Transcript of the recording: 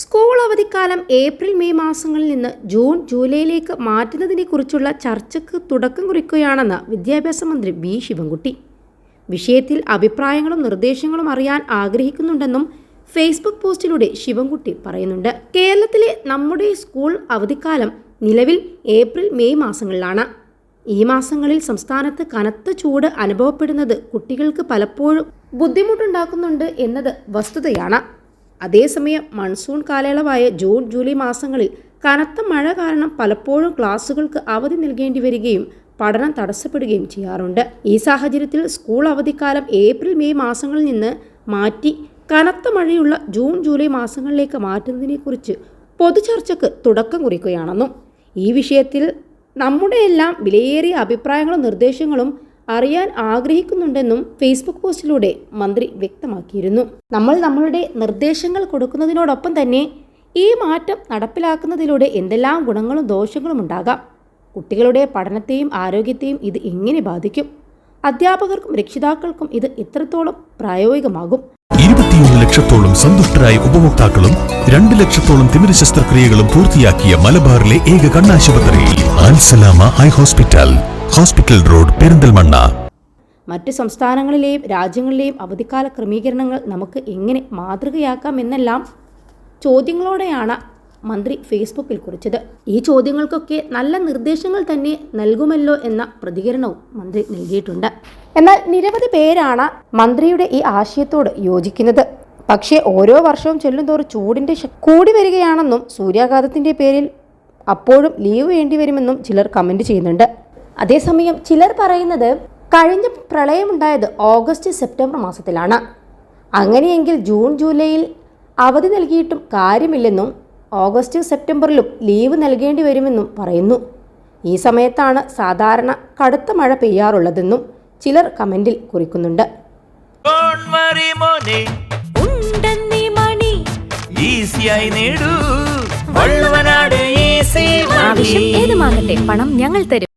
School അവധിക്കാലം April May മാസങ്ങളിൽ നിന്ന് ജൂൺ ജൂലൈയിലേക്ക് മാറ്റുന്നതിനെക്കുറിച്ചുള്ള ചർച്ചയ്ക്ക് തുടക്കം കുറിക്കുകയാണെന്ന് വിദ്യാഭ്യാസ മന്ത്രി ബി ശിവൻകുട്ടി. വിഷയത്തിൽ അഭിപ്രായങ്ങളും നിർദ്ദേശങ്ങളും അറിയാൻ ആഗ്രഹിക്കുന്നുണ്ടെന്നും ഫേസ്ബുക്ക് പോസ്റ്റിലൂടെ ശിവൻകുട്ടി പറയുന്നുണ്ട്. കേരളത്തിലെ നമ്മുടെ സ്കൂൾ അവധിക്കാലം നിലവിൽ ഏപ്രിൽ മെയ് മാസങ്ങളിലാണ്. ഈ മാസങ്ങളിൽ സംസ്ഥാനത്ത് കനത്ത ചൂട് അനുഭവപ്പെടുന്നത് കുട്ടികൾക്ക് പലപ്പോഴും ബുദ്ധിമുട്ടുണ്ടാക്കുന്നുണ്ട് എന്നത് വസ്തുതയാണ്. അതേസമയം മൺസൂൺ കാലയളവായ ജൂൺ ജൂലൈ മാസങ്ങളിൽ കനത്ത മഴ കാരണം പലപ്പോഴും ക്ലാസുകൾക്ക് അവധി നൽകേണ്ടി വരികയും പഠനം തടസ്സപ്പെടുകയും ചെയ്യാറുണ്ട്. ഈ സാഹചര്യത്തിൽ സ്കൂൾ അവധിക്കാലം ഏപ്രിൽ മെയ് മാസങ്ങളിൽ നിന്ന് മാറ്റി കനത്ത മഴയുള്ള ജൂൺ ജൂലൈ മാസങ്ങളിലേക്ക് മാറ്റുന്നതിനെക്കുറിച്ച് പൊതുചർച്ചയ്ക്ക് തുടക്കം കുറിക്കുകയാണെന്നും ഈ വിഷയത്തിൽ നമ്മുടെ എല്ലാം വിലയേറിയ അഭിപ്രായങ്ങളും നിർദ്ദേശങ്ങളും അറിയാൻ ആഗ്രഹിക്കുന്നുണ്ടെന്നും ഫേസ്ബുക്ക് പോസ്റ്റിലൂടെ മന്ത്രി വ്യക്തമാക്കിയിരുന്നു. നമ്മൾ നമ്മളുടെ നിർദ്ദേശങ്ങൾ കൊടുക്കുന്നതിനോടൊപ്പം തന്നെ ഈ മാറ്റം നടപ്പിലാക്കുന്നതിലൂടെ എന്തെല്ലാം ഗുണങ്ങളും ദോഷങ്ങളും ഉണ്ടാകാം. കുട്ടികളുടെ പഠനത്തെയും ആരോഗ്യത്തെയും ഇത് എങ്ങനെ ബാധിക്കും? അധ്യാപകർക്കും രക്ഷിതാക്കൾക്കും ഇത് എത്രത്തോളം പ്രായോഗികമാകും? ഇരുപത്തിയൊന്ന് ലക്ഷത്തോളം സന്തുഷ്ടരായ ഉപഭോക്താക്കളും രണ്ട് ലക്ഷത്തോളം തിമിര ശസ്ത്രക്രിയകളും പൂർത്തിയാക്കിയ മലബാറിലെ ഏക കണ്ണാശുപത്രി Al Salama eye hospital. Hospital road Perinthalmanna. മറ്റ് സംസ്ഥാനങ്ങളിലെയും രാജ്യങ്ങളിലെയും അവധിക്കാല ക്രമീകരണങ്ങൾ നമുക്ക് എങ്ങനെ മാതൃകയാക്കാം എന്നെല്ലാം ചോദ്യങ്ങളോടെയാണ് മന്ത്രി ഫേസ്ബുക്കിൽ കുറിച്ചത്. ഈ ചോദ്യങ്ങൾക്കൊക്കെ നല്ല നിർദ്ദേശങ്ങൾ തന്നെ നൽകുമല്ലോ എന്ന പ്രതികരണവും മന്ത്രി നൽകിയിട്ടുണ്ട്. എന്നാൽ നിരവധി പേരാണ് മന്ത്രിയുടെ ഈ ആശയത്തോട് യോജിക്കുന്നത്. പക്ഷേ ഓരോ വർഷവും ചെല്ലുന്തോറും ചൂടിന്റെ കൂടി വരികയാണെന്നും സൂര്യാഘാതത്തിന്റെ പേരിൽ അപ്പോഴും ലീവ് വേണ്ടിവരുമെന്നും ചിലർ കമന്റ് ചെയ്യുന്നുണ്ട്. അതേസമയം ചിലർ പറയുന്നത് കഴിഞ്ഞ പ്രളയമുണ്ടായത് ഓഗസ്റ്റ് സെപ്റ്റംബർ മാസത്തിലാണ്. അങ്ങനെയെങ്കിൽ ജൂൺ ജൂലൈയിൽ അവധി നൽകിയിട്ടും കാര്യമില്ലെന്നും ഓഗസ്റ്റ് സെപ്റ്റംബറിലും ലീവ് നൽകേണ്ടി വരുമെന്നും പറയുന്നു. ഈ സമയത്താണ് സാധാരണ കടുത്ത മഴ പെയ്യാറുള്ളതെന്നും ചിലർ കമന്റിൽ കുറിക്കുന്നുണ്ട്. Don't worry, മോനെ ഉണ്ടെന്നീ മണി. ഈസിയായി നേടൂ. വള്ളുവനാട് ഈസി ആവശ്യം ഏതുമാകട്ടെ പണം ഞങ്ങൾ തരും.